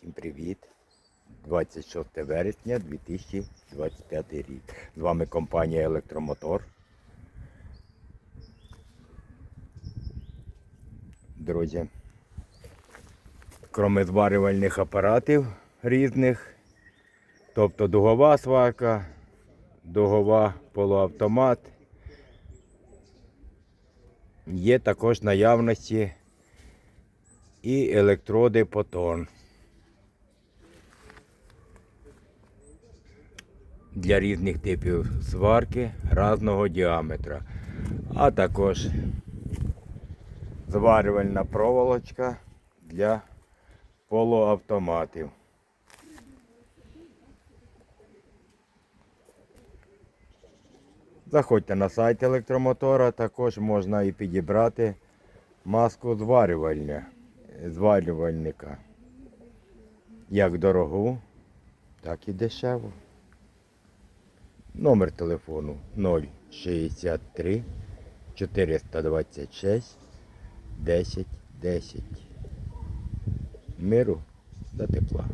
Всім привіт! 26 вересня 2025 рік. З вами компанія Електромотор. Друзі, кроме зварювальних апаратів різних, тобто дугова сварка, дугова полуавтомат, є також наявності і електроди потон. Для різних типів сварки різного діаметра, а також зварювальна проволочка для полуавтоматів. Заходьте на сайт електромотора, також можна і підібрати маску зварювальня, зварювальника. Як дорогу, так і дешеву. Номер телефону 063 426 10 10. Миру та тепла.